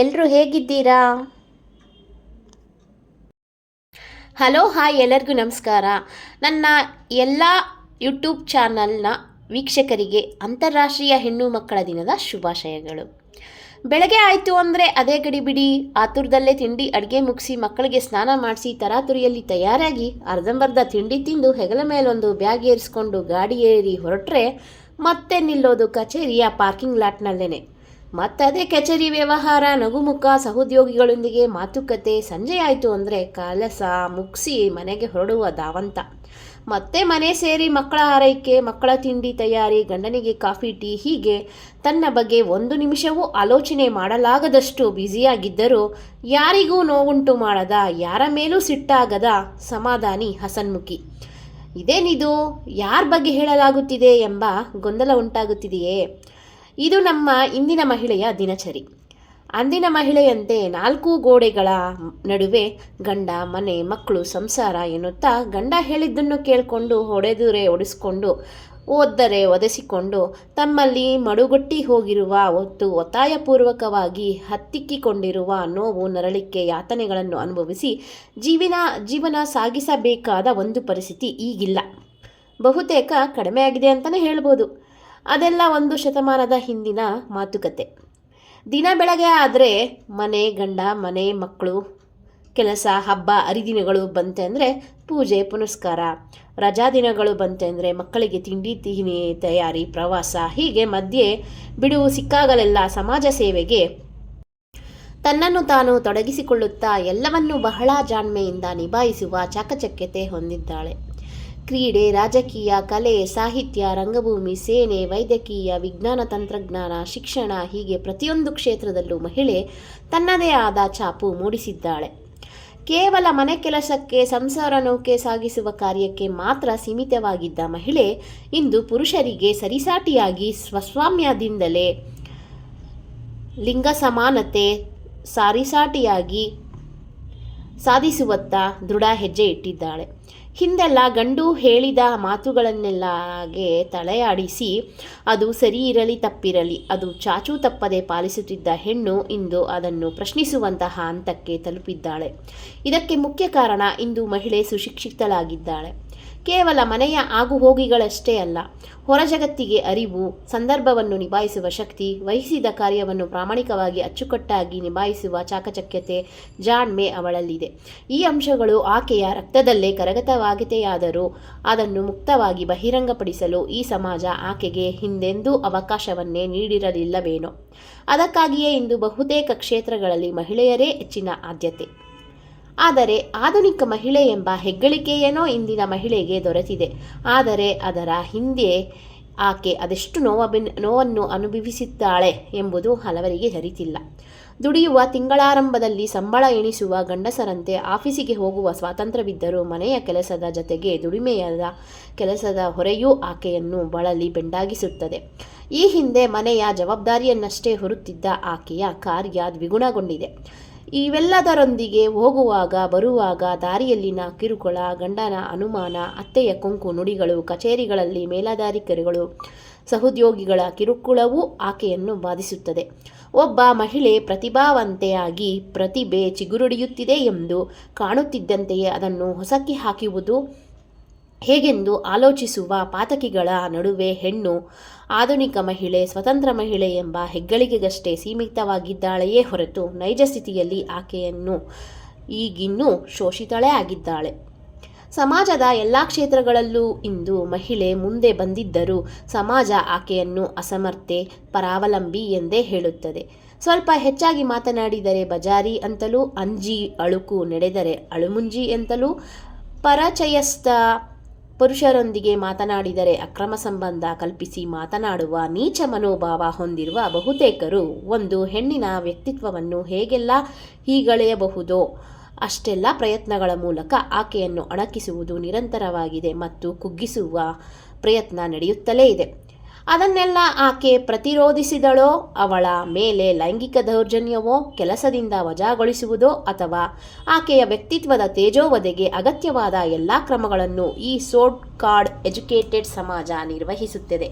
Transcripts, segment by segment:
ಎಲ್ಲರೂ ಹೇಗಿದ್ದೀರಾ? Hello, hi, ಎಲ್ಲರಿಗೂ ನಮಸ್ಕಾರ. ನನ್ನ ಎಲ್ಲ ಯೂಟ್ಯೂಬ್ ಚಾನಲ್ನ ವೀಕ್ಷಕರಿಗೆ ಅಂತಾರಾಷ್ಟ್ರೀಯ ಹೆಣ್ಣು ಮಕ್ಕಳ ದಿನದ ಶುಭಾಶಯಗಳು. ಬೆಳಗ್ಗೆ ಆಯಿತು ಅಂದರೆ ಅದೇ ಗಡಿಬಿಡಿ ಆತುರದಲ್ಲೇ ತಿಂಡಿ ಅಡುಗೆ ಮುಗಿಸಿ ಮಕ್ಕಳಿಗೆ ಸ್ನಾನ ಮಾಡಿಸಿ ತರಾತುರಿಯಲ್ಲಿ ತಯಾರಾಗಿ ಅರ್ಧಂಬರ್ಧ ತಿಂಡಿ ತಿಂದು ಹೆಗಲ ಮೇಲೊಂದು ಬ್ಯಾಗ್ ಏರಿಸ್ಕೊಂಡು ಗಾಡಿ ಏರಿ ಹೊರಟ್ರೆ ಮತ್ತೆ ನಿಲ್ಲೋದು ಕಚೇರಿಯ ಪಾರ್ಕಿಂಗ್ ಲಾಟ್ನಲ್ಲೇನೆ. ಮತ್ತದೇ ಕಚೇರಿ ವ್ಯವಹಾರ, ನಗುಮುಖ ಸಹೋದ್ಯೋಗಿಗಳೊಂದಿಗೆ ಮಾತುಕತೆ ಸಂಜೆಯಾಯಿತು ಅಂದರೆ ಕಲಸ ಮುಗಿಸಿ ಮನೆಗೆ ಹೊರಡುವ ಧಾವಂತ. ಮತ್ತೆ ಮನೆ ಸೇರಿ ಮಕ್ಕಳ ಆರೈಕೆ, ಮಕ್ಕಳ ತಿಂಡಿ ತಯಾರಿ, ಗಂಡನಿಗೆ ಕಾಫಿ, ಟೀ ಹೀಗೆ ತನ್ನ ಬಗ್ಗೆ ಒಂದು ನಿಮಿಷವೂ ಆಲೋಚನೆ ಮಾಡಲಾಗದಷ್ಟು ಬ್ಯುಸಿಯಾಗಿದ್ದರೂ ಯಾರಿಗೂ ನೋವುಂಟು ಮಾಡದ, ಯಾರ ಮೇಲೂ ಸಿಟ್ಟಾಗದ ಸಮಾಧಾನಿ ಹಸನ್ಮುಖಿ. ಇದೇನಿದು? ಯಾರ ಬಗ್ಗೆ ಹೇಳಲಾಗುತ್ತಿದೆ ಎಂಬ ಗೊಂದಲ ಉಂಟಾಗುತ್ತಿದೆಯೇ? ಇದು ನಮ್ಮ ಇಂದಿನ ಮಹಿಳೆಯ ದಿನಚರಿ. ಅಂದಿನ ಮಹಿಳೆಯಂತೆ ನಾಲ್ಕು ಗೋಡೆಗಳ ನಡುವೆ ಗಂಡ, ಮನೆ, ಮಕ್ಕಳು ಸಂಸಾರ ಎನ್ನುತ್ತಾ ಗಂಡ ಹೇಳಿದ್ದನ್ನು ಕೇಳಿಕೊಂಡು, ಹೊಡೆದುರೆ ಒಡಿಸ್ಕೊಂಡು ಓದ್ದರೆ ಒದೆಸಿಕೊಂಡು ತಮ್ಮಲ್ಲಿ ಮಡುಗಟ್ಟಿ ಹೋಗಿರುವ ಹೊತ್ತು ಒತ್ತಾಯಪೂರ್ವಕವಾಗಿ ಹತ್ತಿಕ್ಕಿಕೊಂಡಿರುವ ನೋವು, ನರಳಿಕೆ, ಯಾತನೆಗಳನ್ನು ಅನುಭವಿಸಿ ಜೀವನ ಜೀವನ ಸಾಗಿಸಬೇಕಾದ ಒಂದು ಪರಿಸ್ಥಿತಿ ಈಗಿಲ್ಲ. ಬಹುತೇಕ ಕಡಿಮೆ ಆಗಿದೆ ಅಂತಲೇ ಹೇಳ್ಬೋದು. ಅದೆಲ್ಲ ಒಂದು ಶತಮಾನದ ಹಿಂದಿನ ಮಾತುಕತೆ. ದಿನ ಬೆಳಗ್ಗೆ ಆದರೆ ಮನೆ ಗಂಡ, ಮನೆ ಮಕ್ಕಳು, ಕೆಲಸ, ಹಬ್ಬ, ಹರಿದಿನಗಳು ಬಂತೆ ಅಂದರೆ ಪೂಜೆ, ಪುನಸ್ಕಾರ. ರಜಾ ದಿನಗಳು ಬಂತೆ ಅಂದರೆ ಮಕ್ಕಳಿಗೆ ತಿಂಡಿ ತಿಹಿನಿ ತಯಾರಿ, ಪ್ರವಾಸ, ಹೀಗೆ ಮಧ್ಯೆ ಬಿಡುವು ಸಿಕ್ಕಾಗಲೆಲ್ಲ ಸಮಾಜ ಸೇವೆಗೆ ತನ್ನನ್ನು ತಾನು ತೊಡಗಿಸಿಕೊಳ್ಳುತ್ತಾ ಎಲ್ಲವನ್ನೂ ಬಹಳ ಜಾಣ್ಮೆಯಿಂದ ನಿಭಾಯಿಸುವ ಚಾಕಚಕ್ಯತೆ ಹೊಂದಿದ್ದಾಳೆ. ಕ್ರೀಡೆ, ರಾಜಕೀಯ, ಕಲೆ, ಸಾಹಿತ್ಯ, ರಂಗಭೂಮಿ, ಸೇನೆ, ವೈದ್ಯಕೀಯ, ವಿಜ್ಞಾನ, ತಂತ್ರಜ್ಞಾನ, ಶಿಕ್ಷಣ ಹೀಗೆ ಪ್ರತಿಯೊಂದು ಕ್ಷೇತ್ರದಲ್ಲೂ ಮಹಿಳೆ ತನ್ನದೇ ಆದ ಛಾಪು ಮೂಡಿಸಿದ್ದಾಳೆ. ಕೇವಲ ಮನೆ ಕೆಲಸಕ್ಕೆ, ಸಂಸಾರ ನೌಕೆ ಸಾಗಿಸುವ ಕಾರ್ಯಕ್ಕೆ ಮಾತ್ರ ಸೀಮಿತವಾಗಿದ್ದ ಮಹಿಳೆ ಇಂದು ಪುರುಷರಿಗೆ ಸರಿಸಾಟಿಯಾಗಿ ಸ್ವಸ್ವಾಮ್ಯದಿಂದಲೇ ಲಿಂಗ ಸಮಾನತೆ ಸಾರಿಸಾಟಿಯಾಗಿ ಸಾಧಿಸುವತ್ತ ದೃಢ ಹೆಜ್ಜೆ ಇಟ್ಟಿದ್ದಾಳೆ. ಹಿಂದೆಲ್ಲ ಗಂಡು ಹೇಳಿದ ಮಾತುಗಳನ್ನೆಲ್ಲಾಗೆ ತಲೆಯಾಡಿಸಿ, ಅದು ಸರಿ ಇರಲಿ, ತಪ್ಪಿರಲಿ, ಅದು ಚಾಚೂ ತಪ್ಪದೆ ಪಾಲಿಸುತ್ತಿದ್ದ ಹೆಣ್ಣು ಇಂದು ಅದನ್ನು ಪ್ರಶ್ನಿಸುವಂತಹ ಹಂತಕ್ಕೆ ತಲುಪಿದ್ದಾಳೆ. ಇದಕ್ಕೆ ಮುಖ್ಯ ಕಾರಣ ಇಂದು ಮಹಿಳೆ ಸುಶಿಕ್ಷಿತಳಾಗಿದ್ದಾಳೆ. ಕೇವಲ ಮನೆಯ ಆಗುಹೋಗಿಗಳಷ್ಟೇ ಅಲ್ಲ, ಹೊರ ಜಗತ್ತಿಗೆ ಅರಿವು, ಸಂದರ್ಭವನ್ನು ನಿಭಾಯಿಸುವ ಶಕ್ತಿ, ವಹಿಸಿದ ಕಾರ್ಯವನ್ನು ಪ್ರಾಮಾಣಿಕವಾಗಿ ಅಚ್ಚುಕಟ್ಟಾಗಿ ನಿಭಾಯಿಸುವ ಚಾಕಚಕ್ಯತೆ ಜಾಣ್ಮೆ ಅವಳಲ್ಲಿದೆ. ಈ ಅಂಶಗಳು ಆಕೆಯ ರಕ್ತದಲ್ಲೇ ಕರಗತವಾಗಿದೆಯಾದರೂ ಅದನ್ನು ಮುಕ್ತವಾಗಿ ಬಹಿರಂಗಪಡಿಸಲು ಈ ಸಮಾಜ ಆಕೆಗೆ ಹಿಂದೆಂದೂ ಅವಕಾಶವನ್ನೇ ನೀಡಿರಲಿಲ್ಲವೇನೋ. ಅದಕ್ಕಾಗಿಯೇ ಇಂದು ಬಹುತೇಕ ಕ್ಷೇತ್ರಗಳಲ್ಲಿ ಮಹಿಳೆಯರೇ ಹೆಚ್ಚಿನ ಆದ್ಯತೆ. ಆದರೆ ಆಧುನಿಕ ಮಹಿಳೆ ಎಂಬ ಹೆಗ್ಗಳಿಕೆಯೇನೋ ಇಂದಿನ ಮಹಿಳೆಗೆ ದೊರೆತಿದೆ. ಆದರೆ ಅದರ ಹಿಂದೆ ಆಕೆ ಅದೆಷ್ಟು ನೋವ ನೋವನ್ನು ಅನುಭವಿಸಿದ್ದಾಳೆ ಎಂಬುದು ಹಲವರಿಗೆ ಅರಿತಿಲ್ಲ. ದುಡಿಯುವ ತಿಂಗಳಾರಂಭದಲ್ಲಿ ಸಂಬಳ ಎಣಿಸುವ ಗಂಡಸರಂತೆ ಆಫೀಸಿಗೆ ಹೋಗುವ ಸ್ವಾತಂತ್ರ್ಯವಿದ್ದರೂ ಮನೆಯ ಕೆಲಸದ ಜತೆಗೆ ದುಡಿಮೆಯಾದ ಕೆಲಸದ ಹೊರೆಯೂ ಆಕೆಯನ್ನು ಬಳಲಿ ಬೆಂಡಾಗಿಸುತ್ತದೆ. ಈ ಹಿಂದೆ ಮನೆಯ ಜವಾಬ್ದಾರಿಯನ್ನಷ್ಟೇ ಹೊರುತ್ತಿದ್ದ ಆಕೆಯ ಕಾರ್ಯ ದ್ವಿಗುಣಗೊಂಡಿದೆ. ಇವೆಲ್ಲದರೊಂದಿಗೆ ಹೋಗುವಾಗ, ಬರುವಾಗ, ದಾರಿಯಲ್ಲಿನ ಕಿರುಕುಳ, ಗಂಡನ ಅನುಮಾನ, ಅತ್ತೆಯ ಕೊಂಕು ನುಡಿಗಳು, ಕಚೇರಿಗಳಲ್ಲಿ ಮೇಲಾಧಿಕಾರಿಗಳು ಸಹೋದ್ಯೋಗಿಗಳ ಕಿರುಕುಳವೂ ಆಕೆಯನ್ನು ಬಾಧಿಸುತ್ತದೆ. ಒಬ್ಬ ಮಹಿಳೆ ಪ್ರತಿಭಾವಂತೆಯಾಗಿ ಪ್ರತಿಭೆ ಚಿಗುರುಡಿಯುತ್ತಿದೆ ಎಂದು ಕಾಣುತ್ತಿದ್ದಂತೆಯೇ ಅದನ್ನು ಹೊಸಕಿ ಹಾಕುವುದು. ಹೇಗೆಂದು ಆಲೋಚಿಸುವ ಪಾತಕಿಗಳ ನಡುವೆ ಹೆಣ್ಣು, ಆಧುನಿಕ ಮಹಿಳೆ, ಸ್ವತಂತ್ರ ಮಹಿಳೆ ಎಂಬ ಹೆಗ್ಗಳಿಕೆಗಷ್ಟೇ ಸೀಮಿತವಾಗಿದ್ದಾಳೆಯೇ ಹೊರತು ನೈಜ ಸ್ಥಿತಿಯಲ್ಲಿ ಆಕೆಯನ್ನು ಈಗಿನ್ನೂ ಶೋಷಿತಳೇ ಆಗಿದ್ದಾಳೆ. ಸಮಾಜದ ಎಲ್ಲ ಕ್ಷೇತ್ರಗಳಲ್ಲೂ ಇಂದು ಮಹಿಳೆ ಮುಂದೆ ಬಂದಿದ್ದರೂ ಸಮಾಜ ಆಕೆಯನ್ನು ಅಸಮರ್ಥೆ, ಪರಾವಲಂಬಿ ಎಂದೇ ಹೇಳುತ್ತದೆ. ಸ್ವಲ್ಪ ಹೆಚ್ಚಾಗಿ ಮಾತನಾಡಿದರೆ ಬಜಾರಿ ಅಂತಲೂ, ಅಂಜಿ ಅಳುಕು ನಡೆದರೆ ಅಳುಮುಂಜಿ ಎಂತಲೂ ಪರಚಯಸ್ಥ ಪುರುಷರೊಂದಿಗೆ ಮಾತನಾಡಿದರೆ ಅಕ್ರಮ ಸಂಬಂಧ ಕಲ್ಪಿಸಿ ಮಾತನಾಡುವ ನೀಚ ಮನೋಭಾವ ಹೊಂದಿರುವ ಬಹುತೇಕರು ಒಂದು ಹೆಣ್ಣಿನ ವ್ಯಕ್ತಿತ್ವವನ್ನು ಹೇಗೆಲ್ಲ ಹೀಗಳೆಯಬಹುದೋ ಅಷ್ಟೆಲ್ಲ ಪ್ರಯತ್ನಗಳ ಮೂಲಕ ಆಕೆಯನ್ನು ಅಣಕಿಸುವುದು ನಿರಂತರವಾಗಿದೆ ಮತ್ತು ಕುಗ್ಗಿಸುವ ಪ್ರಯತ್ನ ನಡೆಯುತ್ತಲೇ ಇದೆ. ಅದನ್ನೆಲ್ಲ ಆಕೆ ಪ್ರತಿರೋಧಿಸಿದಳೋ, ಅವಳ ಮೇಲೆ ಲೈಂಗಿಕ ದೌರ್ಜನ್ಯವೋ, ಕೆಲಸದಿಂದ ವಜಾಗೊಳಿಸುವುದೋ ಅಥವಾ ಆಕೆಯ ವ್ಯಕ್ತಿತ್ವದ ತೇಜೋವಧೆಗೆ ಅಗತ್ಯವಾದ ಎಲ್ಲ ಕ್ರಮಗಳನ್ನು ಈ ಸೋಡ್ ಕಾರ್ಡ್ ಎಜುಕೇಟೆಡ್ ಸಮಾಜ ನಿರ್ವಹಿಸುತ್ತದೆ.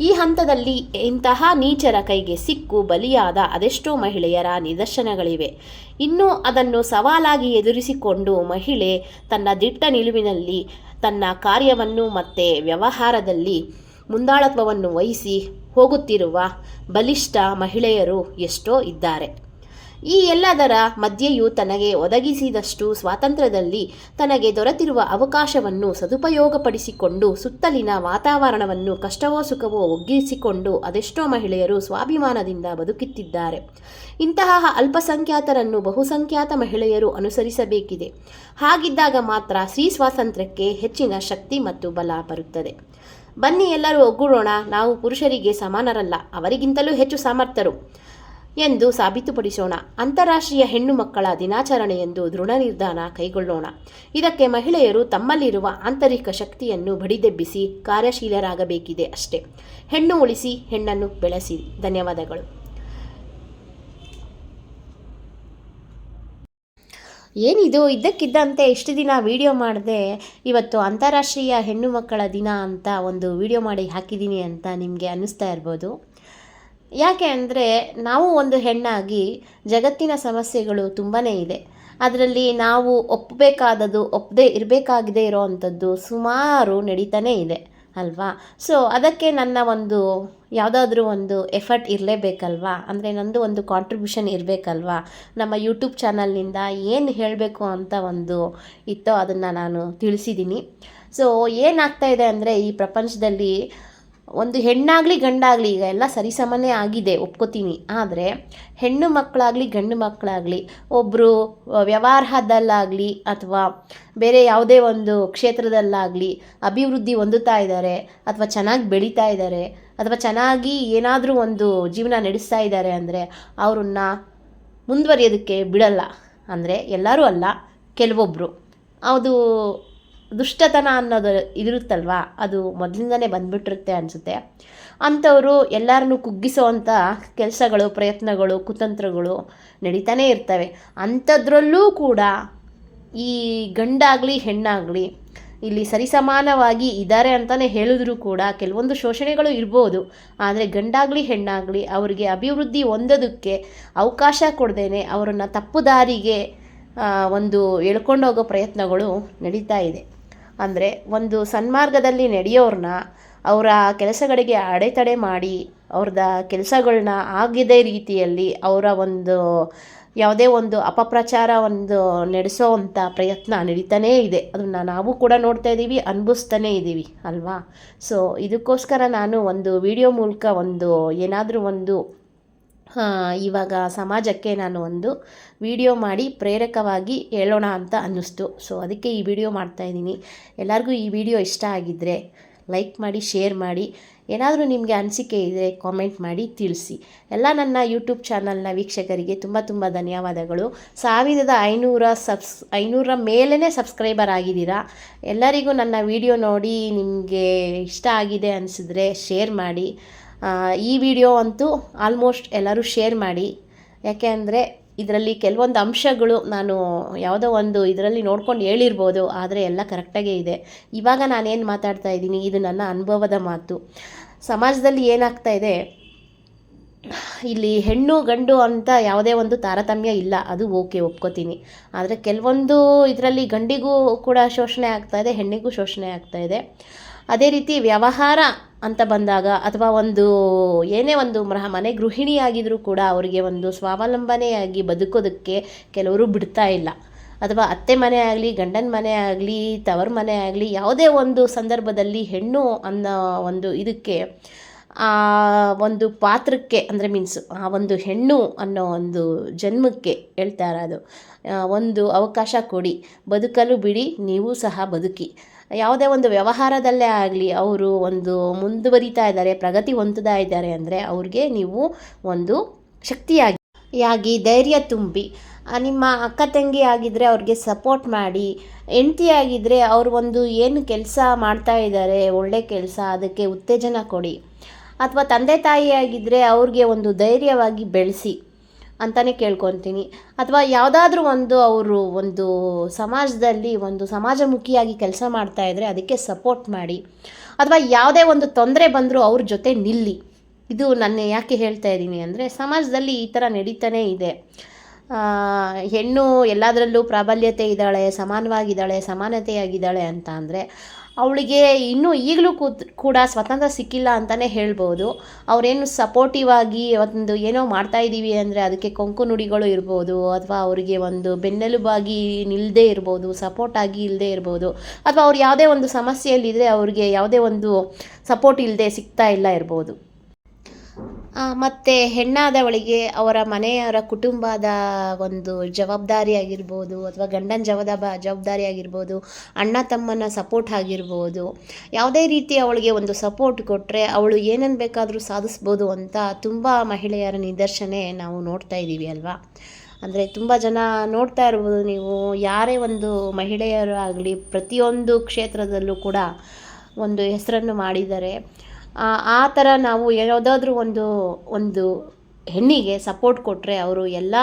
ಈ ಹಂತದಲ್ಲಿ ಇಂತಹ ನೀಚರ ಕೈಗೆ ಸಿಕ್ಕು ಬಲಿಯಾದ ಅದೆಷ್ಟೋ ಮಹಿಳೆಯರ ನಿದರ್ಶನಗಳಿವೆ. ಇನ್ನೂ ಅದನ್ನು ಸವಾಲಾಗಿ ಎದುರಿಸಿಕೊಂಡು ಮಹಿಳೆ ತನ್ನ ದಿಟ್ಟ ನಿಲುವಿನಲ್ಲಿ ತನ್ನ ಕಾರ್ಯವನ್ನು ಮತ್ತೆ ವ್ಯವಹಾರದಲ್ಲಿ ಮುಂದಾಳತ್ವವನ್ನು ವಹಿಸಿ ಹೋಗುತ್ತಿರುವ ಬಲಿಷ್ಠ ಮಹಿಳೆಯರು ಎಷ್ಟೋ ಇದ್ದಾರೆ. ಈ ಎಲ್ಲದರ ಮಧ್ಯೆಯೂ ತನಗೆ ಒದಗಿಸಿದಷ್ಟು ಸ್ವಾತಂತ್ರ್ಯದಲ್ಲಿ ತನಗೆ ದೊರೆತಿರುವ ಅವಕಾಶವನ್ನು ಸದುಪಯೋಗಪಡಿಸಿಕೊಂಡು ಸುತ್ತಲಿನ ವಾತಾವರಣವನ್ನು ಕಷ್ಟವೋ ಸುಖವೋ ಒಗ್ಗಿಸಿಕೊಂಡು ಅದೆಷ್ಟೋ ಮಹಿಳೆಯರು ಸ್ವಾಭಿಮಾನದಿಂದ ಬದುಕುತ್ತಿದ್ದಾರೆ. ಇಂತಹ ಅಲ್ಪಸಂಖ್ಯಾತರನ್ನು ಬಹುಸಂಖ್ಯಾತ ಮಹಿಳೆಯರು ಅನುಸರಿಸಬೇಕಿದೆ. ಹಾಗಿದ್ದಾಗ ಮಾತ್ರ ಸ್ತ್ರೀ ಸ್ವಾತಂತ್ರ್ಯಕ್ಕೆ ಹೆಚ್ಚಿನ ಶಕ್ತಿ ಮತ್ತು ಬಲ ಬರುತ್ತದೆ. ಬನ್ನಿ ಎಲ್ಲರೂ ಒಗ್ಗೂಡೋಣ, ನಾವು ಪುರುಷರಿಗೆ ಸಮಾನರಲ್ಲ, ಅವರಿಗಿಂತಲೂ ಹೆಚ್ಚು ಸಮರ್ಥರು ಎಂದು ಸಾಬೀತುಪಡಿಸೋಣ. ಅಂತಾರಾಷ್ಟ್ರೀಯ ಹೆಣ್ಣು ಮಕ್ಕಳ ದಿನಾಚರಣೆಯೆಂದು ದೃಢ ನಿರ್ಧಾರ ಕೈಗೊಳ್ಳೋಣ. ಇದಕ್ಕೆ ಮಹಿಳೆಯರು ತಮ್ಮಲ್ಲಿರುವ ಆಂತರಿಕ ಶಕ್ತಿಯನ್ನು ಬಡಿದೆಬ್ಬಿಸಿ ಕಾರ್ಯಶೀಲರಾಗಬೇಕಿದೆ ಅಷ್ಟೇ. ಹೆಣ್ಣು ಉಳಿಸಿ, ಹೆಣ್ಣನ್ನು ಬೆಳೆಸಿ. ಧನ್ಯವಾದಗಳು. ಏನಿದು? ಇದ್ದಕ್ಕಿದ್ದಂತೆ ಇಷ್ಟು ದಿನ ವಿಡಿಯೋ ಮಾಡಿದೆ, ಇವತ್ತು ಅಂತಾರಾಷ್ಟ್ರೀಯ ಹೆಣ್ಣು ಮಕ್ಕಳ ದಿನ ಅಂತ ಒಂದು ವಿಡಿಯೋ ಮಾಡಿ ಹಾಕಿದ್ದೀನಿ ಅಂತ ನಿಮಗೆ ಅನ್ನಿಸ್ತಾ ಇರ್ಬೋದು. ಯಾಕೆ ಅಂದರೆ, ನಾವು ಒಂದು ಹೆಣ್ಣಾಗಿ ಜಗತ್ತಿನ ಸಮಸ್ಯೆಗಳು ತುಂಬಾ ಇದೆ. ಅದರಲ್ಲಿ ನಾವು ಒಪ್ಪಬೇಕಾದದ್ದು ಒಪ್ಪದೆ ಇರಬೇಕಾಗದೇ ಇರೋವಂಥದ್ದು ಸುಮಾರು ನಡೀತಾನೇ ಇದೆ. ಅಲ್ವಾ? ಸೊ ಅದಕ್ಕೆ ನನ್ನ ಒಂದು ಯಾವುದಾದ್ರೂ ಒಂದು ಎಫರ್ಟ್ ಇರಲೇಬೇಕಲ್ವಾ? ಅಂದರೆ ನಂದು ಒಂದು ಕಾಂಟ್ರಿಬ್ಯೂಷನ್ ಇರಬೇಕಲ್ವಾ? ನಮ್ಮ ಯೂಟ್ಯೂಬ್ ಚಾನಲ್ನಿಂದ ಏನು ಹೇಳಬೇಕು ಅಂತ ಒಂದು ಇತ್ತೋ ಅದನ್ನು ನಾನು ತಿಳಿಸಿದ್ದೀನಿ ಸೊ ಏನಾಗ್ತಾ ಇದೆ ಅಂದರೆ ಈ ಪ್ರಪಂಚದಲ್ಲಿ ಒಂದು ಹೆಣ್ಣಾಗಲಿ ಗಂಡಾಗಲಿ ಈಗ ಎಲ್ಲ ಸರಿಸಮನೇ ಆಗಿದೆ, ಒಪ್ಕೋತೀನಿ. ಆದರೆ ಹೆಣ್ಣು ಮಕ್ಕಳಾಗಲಿ, ಗಂಡು ಮಕ್ಕಳಾಗಲಿ ಒಬ್ಬರು ವ್ಯವಹಾರದಲ್ಲಾಗಲಿ ಅಥವಾ ಬೇರೆ ಯಾವುದೇ ಒಂದು ಕ್ಷೇತ್ರದಲ್ಲಾಗಲಿ ಅಭಿವೃದ್ಧಿ ಹೊಂದುತ್ತಾ ಇದ್ದಾರೆ ಅಥವಾ ಚೆನ್ನಾಗಿ ಬೆಳೀತಾ ಇದ್ದಾರೆ ಅಥವಾ ಚೆನ್ನಾಗಿ ಏನಾದರೂ ಒಂದು ಜೀವನ ನಡೆಸ್ತಾ ಇದ್ದಾರೆ ಅಂದರೆ ಅವ್ರನ್ನ ಮುಂದುವರಿಯೋದಕ್ಕೆ ಬಿಡಲ್ಲ. ಅಂದರೆ ಎಲ್ಲರೂ ಅಲ್ಲ ಕೆಲವೊಬ್ಬರು ಅದು ದುಷ್ಟತನ ಅನ್ನೋದು ಇದಿರುತ್ತಲ್ವಾ ಅದು ಮೊದಲಿಂದನೇ ಬಂದ್ಬಿಟ್ಟಿರುತ್ತೆ ಅನಿಸುತ್ತೆ. ಅಂಥವರು ಎಲ್ಲರನ್ನೂ ಕುಗ್ಗಿಸೋವಂಥ ಕೆಲಸಗಳು, ಪ್ರಯತ್ನಗಳು, ಕುತಂತ್ರಗಳು ನಡೀತಾನೇ ಇರ್ತವೆ. ಅಂಥದ್ರಲ್ಲೂ ಕೂಡ ಈ ಗಂಡಾಗಲಿ, ಹೆಣ್ಣಾಗಲಿ ಇಲ್ಲಿ ಸರಿಸಮಾನವಾಗಿ ಇದ್ದಾರೆ ಅಂತಲೇ ಹೇಳಿದ್ರು ಕೂಡ ಕೆಲವೊಂದು ಶೋಷಣೆಗಳು ಇರ್ಬೋದು. ಆದರೆ ಗಂಡಾಗಲಿ, ಹೆಣ್ಣಾಗಲಿ ಅವರಿಗೆ ಅಭಿವೃದ್ಧಿ ಹೊಂದೋದಕ್ಕೆ ಅವಕಾಶ ಕೊಡ್ದೇನೆ ಅವರನ್ನು ತಪ್ಪು ದಾರಿಗೆ ಒಂದು ಎಳ್ಕೊಂಡೋಗೋ ಪ್ರಯತ್ನಗಳು ನಡೀತಾ ಇದೆ. ಅಂದರೆ ಒಂದು ಸನ್ಮಾರ್ಗದಲ್ಲಿ ನಡೆಯೋರನ್ನ ಅವರ ಕೆಲಸಗಳಿಗೆ ಅಡೆತಡೆ ಮಾಡಿ ಅವ್ರದ ಕೆಲಸಗಳನ್ನ ಆಗಿದೆ ರೀತಿಯಲ್ಲಿ ಅವರ ಒಂದು ಯಾವುದೇ ಒಂದು ಅಪಪ್ರಚಾರ ಒಂದು ನಡೆಸೋವಂಥ ಪ್ರಯತ್ನ ನಡೀತಾನೇ ಇದೆ. ಅದನ್ನು ನಾವು ಕೂಡ ನೋಡ್ತಾ ಇದ್ದೀವಿ, ಅನುಭವಿಸ್ತಾನೇ ಇದ್ದೀವಿ, ಅಲ್ವಾ? ಸೊ ಇದಕ್ಕೋಸ್ಕರ ನಾನು ಒಂದು ವಿಡಿಯೋ ಮೂಲಕ ಒಂದು ಏನಾದರೂ ಒಂದು ಇವಾಗ ಸಮಾಜಕ್ಕೆ ನಾನು ಒಂದು ವಿಡಿಯೋ ಮಾಡಿ ಪ್ರೇರಕವಾಗಿ ಹೇಳೋಣ ಅಂತ ಅನ್ನಿಸ್ತು. ಸೊ ಅದಕ್ಕೆ ಈ ವಿಡಿಯೋ ಮಾಡ್ತಾಯಿದ್ದೀನಿ ಎಲ್ಲರಿಗೂ ಈ ವಿಡಿಯೋ ಇಷ್ಟ ಆಗಿದ್ದರೆ ಲೈಕ್ ಮಾಡಿ, ಶೇರ್ ಮಾಡಿ. ಏನಾದರೂ ನಿಮಗೆ ಅನಿಸಿಕೆ ಇದ್ದರೆ ಕಾಮೆಂಟ್ ಮಾಡಿ, ತಿಳಿಸಿ. ಎಲ್ಲ ನನ್ನ ಯೂಟ್ಯೂಬ್ ಚಾನಲ್ನ ವೀಕ್ಷಕರಿಗೆ ತುಂಬ ತುಂಬ ಧನ್ಯವಾದಗಳು. ಸಾವಿರದ ಐನೂರ ಸಬ್ಸ್, ಐನೂರ ಮೇಲೇ ಸಬ್ಸ್ಕ್ರೈಬರ್ ಆಗಿದ್ದೀರಾ? ಎಲ್ಲರಿಗೂ ನನ್ನ ವಿಡಿಯೋ ನೋಡಿ ನಿಮಗೆ ಇಷ್ಟ ಆಗಿದೆ ಅನಿಸಿದ್ರೆ ಶೇರ್ ಮಾಡಿ. ಈ ವಿಡಿಯೋ ಅಂತೂ ಆಲ್ಮೋಸ್ಟ್ ಎಲ್ಲರೂ ಶೇರ್ ಮಾಡಿ. ಯಾಕೆ ಅಂದರೆ ಇದರಲ್ಲಿ ಕೆಲವೊಂದು ಅಂಶಗಳು ನಾನು ಯಾವುದೋ ಒಂದು ಇದರಲ್ಲಿ ನೋಡ್ಕೊಂಡು ಹೇಳಿರ್ಬೋದು, ಆದರೆ ಎಲ್ಲ ಕರೆಕ್ಟಾಗೇ ಇದೆ. ಇವಾಗ ನಾನೇನು ಮಾತಾಡ್ತಾ ಇದ್ದೀನಿ, ಇದು ನನ್ನ ಅನುಭವದ ಮಾತು. ಸಮಾಜದಲ್ಲಿ ಏನಾಗ್ತಾ ಇದೆ, ಇಲ್ಲಿ ಹೆಣ್ಣು ಗಂಡು ಅಂತ ಯಾವುದೇ ಒಂದು ತಾರತಮ್ಯ ಇಲ್ಲ, ಅದು ಓಕೆ, ಒಪ್ಕೋತೀನಿ. ಆದರೆ ಕೆಲವೊಂದು ಇದರಲ್ಲಿ ಗಂಡಿಗೂ ಕೂಡ ಶೋಷಣೆ ಆಗ್ತಾ ಇದೆ, ಹೆಣ್ಣಿಗೂ ಶೋಷಣೆ ಆಗ್ತಾ ಇದೆ. ಅದೇ ರೀತಿ ವ್ಯವಹಾರ ಅಂತ ಬಂದಾಗ ಅಥವಾ ಒಂದು ಏನೇ ಒಂದು ಮನೆ ಗೃಹಿಣಿಯಾಗಿದ್ದರೂ ಕೂಡ ಅವರಿಗೆ ಒಂದು ಸ್ವಾವಲಂಬನೆಯಾಗಿ ಬದುಕೋದಕ್ಕೆ ಕೆಲವರು ಬಿಡ್ತಾ ಇಲ್ಲ. ಅಥವಾ ಅತ್ತೆ ಮನೆ ಆಗಲಿ, ಗಂಡನ ಮನೆ ಆಗಲಿ, ತವರ ಮನೆ ಆಗಲಿ, ಯಾವುದೇ ಒಂದು ಸಂದರ್ಭದಲ್ಲಿ ಹೆಣ್ಣು ಅನ್ನೋ ಒಂದು ಇದಕ್ಕೆ, ಆ ಒಂದು ಪಾತ್ರಕ್ಕೆ, ಅಂದರೆ ಮೀನ್ಸ್ ಆ ಒಂದು ಹೆಣ್ಣು ಅನ್ನೋ ಒಂದು ಜನ್ಮಕ್ಕೆ ಹೇಳ್ತಾ ಇರೋದು. ಒಂದು ಅವಕಾಶ ಕೊಡಿ. ಬದುಕಲು ಬಿಡಿ, ನೀವು ಸಹ ಬದುಕಿ. ಯಾವುದೇ ಒಂದು ವ್ಯವಹಾರದಲ್ಲೇ ಆಗಲಿ ಅವರು ಒಂದು ಮುಂದುವರಿತಾ ಇದ್ದಾರೆ, ಪ್ರಗತಿ ಹೊಂದುತ್ತಾ ಇದ್ದಾರೆ ಅಂದರೆ ಅವ್ರಿಗೆ ನೀವು ಒಂದು ಶಕ್ತಿಯಾಗಿ, ಯಾಗಿ ಧೈರ್ಯ ತುಂಬಿ ನಿಮ್ಮ ಅಕ್ಕ ತಂಗಿ ಆಗಿದ್ದರೆ ಅವ್ರಿಗೆ ಸಪೋರ್ಟ್ ಮಾಡಿ, ಹೆಂಡ್ತಿ ಆಗಿದ್ದರೆ ಅವ್ರು ಒಂದು ಏನು ಕೆಲಸ ಮಾಡ್ತಾ ಇದ್ದಾರೆ, ಒಳ್ಳೆ ಕೆಲಸ, ಅದಕ್ಕೆ ಉತ್ತೇಜನ ಕೊಡಿ. ಅಥವಾ ತಂದೆ ತಾಯಿಯಾಗಿದ್ದರೆ ಅವ್ರಿಗೆ ಒಂದು ಧೈರ್ಯವಾಗಿ ಬೆಳೆಸಿ. ಅಂತಲೇ ಕೇಳ್ಕೊತೀನಿ. ಅಥವಾ ಯಾವುದಾದ್ರೂ ಒಂದು ಅವರು ಒಂದು ಸಮಾಜದಲ್ಲಿ ಒಂದು ಸಮಾಜಮುಖಿಯಾಗಿ ಕೆಲಸ ಮಾಡ್ತಾ ಇದ್ದರೆ ಅದಕ್ಕೆ ಸಪೋರ್ಟ್ ಮಾಡಿ. ಅಥವಾ ಯಾವುದೇ ಒಂದು ತೊಂದರೆ ಬಂದರೂ ಅವ್ರ ಜೊತೆ ನಿಲ್ಲಿ. ಇದು ನಾನು ಯಾಕೆ ಹೇಳ್ತಾ ಇದ್ದೀನಿ ಅಂದರೆ ಸಮಾಜದಲ್ಲಿ ಈ ಥರ ನಡೀತಾನೇ ಇದೆ. ಹೆಣ್ಣು ಎಲ್ಲದರಲ್ಲೂ ಪ್ರಾಬಲ್ಯತೆ ಇದ್ದಾಳೆ, ಸಮಾನವಾಗಿದ್ದಾಳೆ, ಸಮಾನತೆಯಾಗಿದ್ದಾಳೆ ಅಂತ ಅಂದರೆ ಅವಳಿಗೆ ಇನ್ನೂ ಈಗಲೂ ಕೂತ್ ಕೂಡ ಸ್ವತಂತ್ರ ಸಿಕ್ಕಿಲ್ಲ ಅಂತಲೇ ಹೇಳ್ಬೋದು. ಅವರೇನು ಸಪೋರ್ಟಿವ್ ಆಗಿ ಒಂದು ಏನೋ ಮಾಡ್ತಾ ಇದ್ದೀವಿ ಅಂದರೆ ಅದಕ್ಕೆ ಕೊಂಕು ನುಡಿಗಳು ಇರ್ಬೋದು ಅಥವಾ ಅವರಿಗೆ ಒಂದು ಬೆನ್ನೆಲುಬಾಗಿ ನಿಲ್ಲದೆ ಇರ್ಬೋದು ಸಪೋರ್ಟ್ ಆಗಿ ಇಲ್ಲದೆ ಇರ್ಬೋದು ಅಥವಾ ಅವ್ರು ಯಾವುದೇ ಒಂದು ಸಮಸ್ಯೆಯಲ್ಲಿದ್ದರೆ ಅವ್ರಿಗೆ ಯಾವುದೇ ಒಂದು ಸಪೋರ್ಟ್ ಇಲ್ಲದೆ ಸಿಗ್ತಾ ಇಲ್ಲ ಇರ್ಬೋದು. ಮತ್ತು ಹೆಣ್ಣಾದವಳಿಗೆ ಅವರ ಮನೆಯವರ ಕುಟುಂಬದ ಒಂದು ಜವಾಬ್ದಾರಿ ಆಗಿರ್ಬೋದು ಅಥವಾ ಗಂಡನ ಜವಾದ ಬ ಜವಾಬ್ದಾರಿ ಆಗಿರ್ಬೋದು ಅಣ್ಣ ತಮ್ಮನ ಸಪೋರ್ಟ್ ಆಗಿರ್ಬೋದು, ಯಾವುದೇ ರೀತಿ ಅವಳಿಗೆ ಒಂದು ಸಪೋರ್ಟ್ ಕೊಟ್ಟರೆ ಅವಳು ಏನನ್ನು ಬೇಕಾದರೂ ಸಾಧಿಸ್ಬೋದು ಅಂತ ತುಂಬ ಮಹಿಳೆಯರ ನಿದರ್ಶನ ನಾವು ನೋಡ್ತಾ ಇದ್ದೀವಿ ಅಲ್ವಾ? ಅಂದರೆ ತುಂಬ ಜನ ನೋಡ್ತಾ ಇರ್ಬೋದು ನೀವು, ಯಾರೇ ಒಂದು ಮಹಿಳೆಯರು ಆಗಲಿ ಪ್ರತಿಯೊಂದು ಕ್ಷೇತ್ರದಲ್ಲೂ ಕೂಡ ಒಂದು ಹೆಸರನ್ನು ಮಾಡಿದ್ದಾರೆ ಆ ಥರ ನಾವು ಯಾವುದಾದ್ರೂ ಒಂದು ಒಂದು ಹೆಣ್ಣಿಗೆ ಸಪೋರ್ಟ್ ಕೊಟ್ಟರೆ ಅವರು ಎಲ್ಲ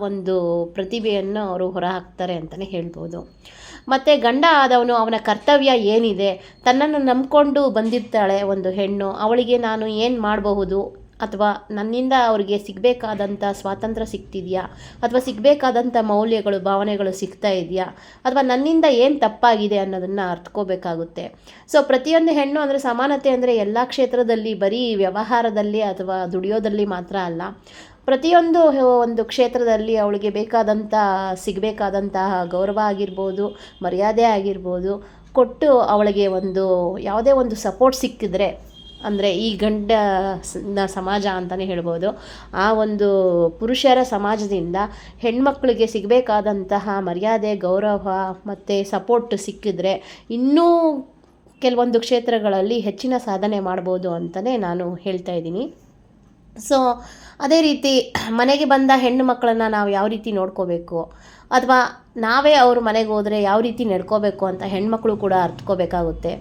ಒಂದು ಪ್ರತಿಭೆಯನ್ನು ಅವರು ಹೊರಹಾಕ್ತಾರೆ ಅಂತಲೇ ಹೇಳ್ಬೋದು. ಮತ್ತು ಗಂಡ ಆದವನು ಅವನ ಕರ್ತವ್ಯ ಏನಿದೆ, ತನ್ನನ್ನು ನಂಬಿಕೊಂಡು ಬಂದಿರ್ತಾಳೆ ಒಂದು ಹೆಣ್ಣು, ಅವಳಿಗೆ ನಾನು ಏನು ಮಾಡಬಹುದು ಅಥವಾ ನನ್ನಿಂದ ಅವ್ರಿಗೆ ಸಿಗಬೇಕಾದಂಥ ಸ್ವಾತಂತ್ರ್ಯ ಸಿಗ್ತಿದೆಯಾ? ಅಥವಾ ಸಿಗಬೇಕಾದಂಥ ಮೌಲ್ಯಗಳು, ಭಾವನೆಗಳು ಸಿಗ್ತಾ ಇದೆಯಾ? ಅಥವಾ ನನ್ನಿಂದ ಏನು ತಪ್ಪಾಗಿದೆ ಅನ್ನೋದನ್ನು ಅರ್ಥಕೋಬೇಕಾಗುತ್ತೆ. ಸೊ ಪ್ರತಿಯೊಂದು ಹೆಣ್ಣು ಅಂದರೆ ಸಮಾನತೆ ಅಂದರೆ ಎಲ್ಲ ಕ್ಷೇತ್ರದಲ್ಲಿ, ಬರೀ ವ್ಯವಹಾರದಲ್ಲಿ ಅಥವಾ ದುಡಿಯೋದಲ್ಲಿ ಮಾತ್ರ ಅಲ್ಲ. ಪ್ರತಿಯೊಂದು ಒಂದು ಕ್ಷೇತ್ರದಲ್ಲಿ ಅವಳಿಗೆ ಬೇಕಾದಂಥ, ಸಿಗಬೇಕಾದಂತಹ ಗೌರವ ಆಗಿರ್ಬೋದು, ಮರ್ಯಾದೆ ಆಗಿರ್ಬೋದು, ಕೊಟ್ಟು ಅವಳಿಗೆ ಒಂದು ಯಾವುದೇ ಒಂದು ಸಪೋರ್ಟ್ ಸಿಕ್ಕಿದ್ರೆ ಅಂದರೆ ಈ ಗಂಡ ಸಮಾಜ ಅಂತಲೇ ಹೇಳ್ಬೋದು. ಆ ಒಂದು ಪುರುಷರ ಸಮಾಜದಿಂದ ಹೆಣ್ಮಕ್ಳಿಗೆ ಸಿಗಬೇಕಾದಂತಹ ಮರ್ಯಾದೆ, ಗೌರವ ಮತ್ತು ಸಪೋರ್ಟ್ ಸಿಕ್ಕಿದ್ರೆ ಇನ್ನೂ ಕೆಲವೊಂದು ಕ್ಷೇತ್ರಗಳಲ್ಲಿ ಹೆಚ್ಚಿನ ಸಾಧನೆ ಮಾಡ್ಬೋದು ಅಂತಲೇ ನಾನು ಹೇಳ್ತಾ ಇದ್ದೀನಿ. ಸೊ ಅದೇ ರೀತಿ ಮನೆಗೆ ಬಂದ ಹೆಣ್ಣು ಮಕ್ಕಳನ್ನು ನಾವು ಯಾವ ರೀತಿ ನೋಡ್ಕೋಬೇಕು? ಅಥವಾ ನಾವೇ ಅವ್ರ ಮನೆಗೆ ಹೋದರೆ ಯಾವ ರೀತಿ ನಡ್ಕೋಬೇಕು ಅಂತ ಹೆಣ್ಮಕ್ಳು ಕೂಡ ಅರ್ಥಕೋಬೇಕಾಗುತ್ತೆ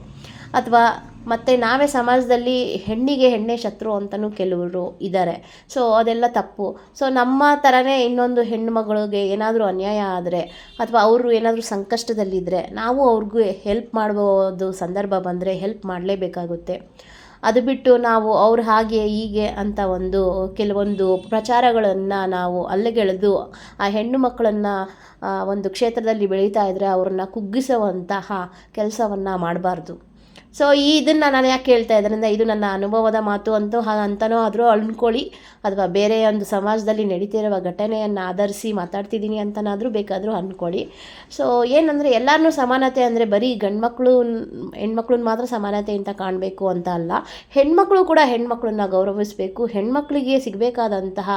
ಅಥವಾ ಮತ್ತು ನಾವೇ ಸಮಾಜದಲ್ಲಿ ಹೆಣ್ಣಿಗೆ ಹೆಣ್ಣೆ ಶತ್ರು ಅಂತಲೂ ಕೆಲವರು ಇದ್ದಾರೆ ಸೊ ಅದೆಲ್ಲ ತಪ್ಪು. ಸೊ ನಮ್ಮ ಥರನೇ ಇನ್ನೊಂದು ಹೆಣ್ಣು ಮಗಳಿಗೆ ಏನಾದರೂ ಅನ್ಯಾಯ ಆದರೆ ಅಥವಾ ಅವರು ಏನಾದರೂ ಸಂಕಷ್ಟದಲ್ಲಿದ್ದರೆ ನಾವು ಅವ್ರಿಗೂ ಹೆಲ್ಪ್ ಮಾಡ್ಬೋದು ಸಂದರ್ಭ ಬಂದರೆ ಹೆಲ್ಪ್ ಮಾಡಲೇಬೇಕಾಗುತ್ತೆ. ಅದು ಬಿಟ್ಟು ನಾವು ಅವ್ರು ಹಾಗೆ ಹೀಗೆ ಅಂತ ಒಂದು ಕೆಲವೊಂದು ಪ್ರಚಾರಗಳನ್ನು ನಾವು ಅಲ್ಲಗೆಳೆದು ಆ ಹೆಣ್ಣು ಮಕ್ಕಳನ್ನು ಒಂದು ಕ್ಷೇತ್ರದಲ್ಲಿ ಬೆಳೀತಾ ಇದ್ದರೆ ಅವ್ರನ್ನ ಕುಗ್ಗಿಸುವಂತಹ ಕೆಲಸವನ್ನು ಮಾಡಬಾರ್ದು. ಸೊ ಈ ಇದನ್ನು ನಾನು ಯಾಕೆ ಹೇಳ್ತಾ ಇದರಿಂದ ಇದು ನನ್ನ ಅನುಭವದ ಮಾತು ಅಂತೂ ಅಂತನೋ ಆದರೂ ಅನ್ಕೊಳ್ಳಿ ಅಥವಾ ಬೇರೆ ಒಂದು ಸಮಾಜದಲ್ಲಿ ನಡೀತಿರುವ ಘಟನೆಯನ್ನು ಆಧರಿಸಿ ಮಾತಾಡ್ತಿದ್ದೀನಿ ಅಂತನಾದರೂ ಬೇಕಾದರೂ ಅಂದ್ಕೊಳ್ಳಿ ಸೊ ಏನಂದರೆ ಎಲ್ಲರನ್ನೂ ಸಮಾನತೆ ಅಂದರೆ ಬರೀ ಗಂಡ್ಮಕ್ಳು ಹೆಣ್ಮಕ್ಳನ್ನ ಮಾತ್ರ ಸಮಾನತೆ ಅಂತ ಕಾಣಬೇಕು ಅಂತ ಅಲ್ಲ. ಹೆಣ್ಮಕ್ಳು ಕೂಡ ಹೆಣ್ಮಕ್ಳನ್ನ ಗೌರವಿಸಬೇಕು. ಹೆಣ್ಮಕ್ಳಿಗೆ ಸಿಗಬೇಕಾದಂತಹ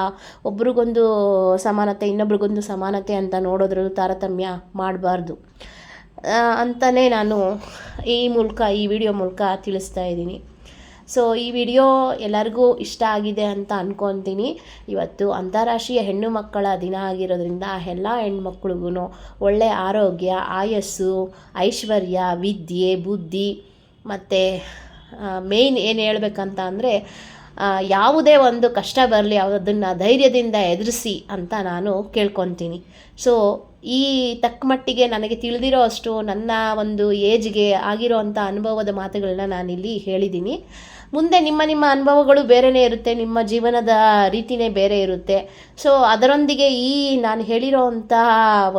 ಒಬ್ರಿಗೊಂದು ಸಮಾನತೆ, ಇನ್ನೊಬ್ರಿಗೊಂದು ಸಮಾನತೆ ಅಂತ ನೋಡೋದ್ರಲ್ಲೂ ತಾರತಮ್ಯ ಮಾಡಬಾರ್ದು. ಅಂತಲೇ ನಾನು ಈ ಮೂಲಕ, ಈ ವಿಡಿಯೋ ಮೂಲಕ ತಿಳಿಸ್ತಾ ಇದ್ದೀನಿ. ಸೊ ಈ ವಿಡಿಯೋ ಎಲ್ಲರಿಗೂ ಇಷ್ಟ ಆಗಿದೆ ಅಂತ ಅಂದ್ಕೊತೀನಿ ಇವತ್ತು ಅಂತಾರಾಷ್ಟ್ರೀಯ ಹೆಣ್ಣು ಮಕ್ಕಳ ದಿನ ಆಗಿರೋದ್ರಿಂದ ಎಲ್ಲ ಹೆಣ್ಮಕ್ಳಿಗೂ ಒಳ್ಳೆಯ ಆರೋಗ್ಯ, ಆಯಸ್ಸು, ಐಶ್ವರ್ಯ, ವಿದ್ಯೆ, ಬುದ್ಧಿ ಮತ್ತು ಮೇಯ್ನ್ ಏನು ಹೇಳ್ಬೇಕಂತ ಅಂದರೆ ಯಾವುದೇ ಒಂದು ಕಷ್ಟ ಬರಲಿ ಅದನ್ನು ಧೈರ್ಯದಿಂದ ಎದುರಿಸಿ ಅಂತ ನಾನು ಕೇಳ್ಕೊತೀನಿ. ಸೊ ಈ ತಕ್ಕ ಮಟ್ಟಿಗೆ ನನಗೆ ತಿಳಿದಿರೋ ಅಷ್ಟು ನನ್ನ ಒಂದು ಏಜ್ಗೆ ಆಗಿರೋ ಅಂಥ ಅನುಭವದ ಮಾತುಗಳನ್ನ ನಾನಿಲ್ಲಿ ಹೇಳಿದ್ದೀನಿ. ಮುಂದೆ ನಿಮ್ಮ ನಿಮ್ಮ ಅನುಭವಗಳು ಬೇರೆಯೇ ಇರುತ್ತೆ, ನಿಮ್ಮ ಜೀವನದ ರೀತಿನೇ ಬೇರೆ ಇರುತ್ತೆ. ಸೊ ಅದರೊಂದಿಗೆ ಈ ನಾನು ಹೇಳಿರೋ ಅಂತಹ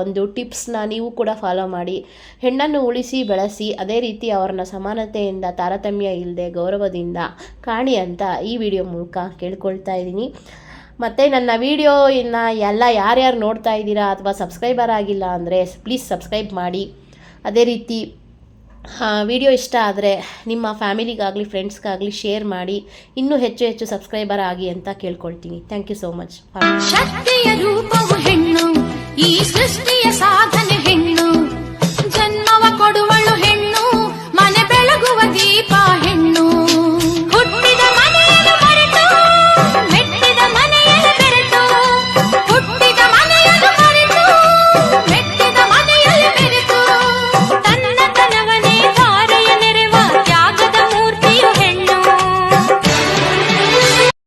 ಒಂದು ಟಿಪ್ಸ್ನ ನೀವು ಕೂಡ ಫಾಲೋ ಮಾಡಿ. ಹೆಣ್ಣನ್ನು ಉಳಿಸಿ, ಬೆಳೆಸಿ, ಅದೇ ರೀತಿ ಅವರನ್ನ ಸಮಾನತೆಯಿಂದ, ತಾರತಮ್ಯ ಇಲ್ಲದೆ ಗೌರವದಿಂದ, ಕಾಣಿ ಅಂತ ಈ ವಿಡಿಯೋ ಮೂಲಕ ಕೇಳ್ಕೊಳ್ತಾ ಇದ್ದೀನಿ. ಮತ್ತು ನನ್ನ ವಿಡಿಯೋ ಇನ್ನು ಎಲ್ಲ ಯಾರ್ಯಾರು ನೋಡ್ತಾ ಇದ್ದೀರಾ ಅಥವಾ ಸಬ್ಸ್ಕ್ರೈಬರ್ ಆಗಿಲ್ಲ ಅಂದರೆ ಪ್ಲೀಸ್ ಸಬ್ಸ್ಕ್ರೈಬ್ ಮಾಡಿ. ಅದೇ ರೀತಿ ವಿಡಿಯೋ ಇಷ್ಟ ಆದರೆ ನಿಮ್ಮ ಫ್ಯಾಮಿಲಿಗಾಗಲಿ ಫ್ರೆಂಡ್ಸ್ಗಾಗಲಿ ಶೇರ್ ಮಾಡಿ. ಇನ್ನೂ ಹೆಚ್ಚು ಹೆಚ್ಚು ಸಬ್ಸ್ಕ್ರೈಬರ್ ಆಗಿ ಅಂತ ಕೇಳ್ಕೊಳ್ತೀನಿ. ಥ್ಯಾಂಕ್ ಯು ಸೋ ಮಚ್ ಶಕ್ತಿಯ ರೂಪವು ಹೆಣ್ಣು, ಈ ಸೃಷ್ಟಿಯ ಸಾಧನೆ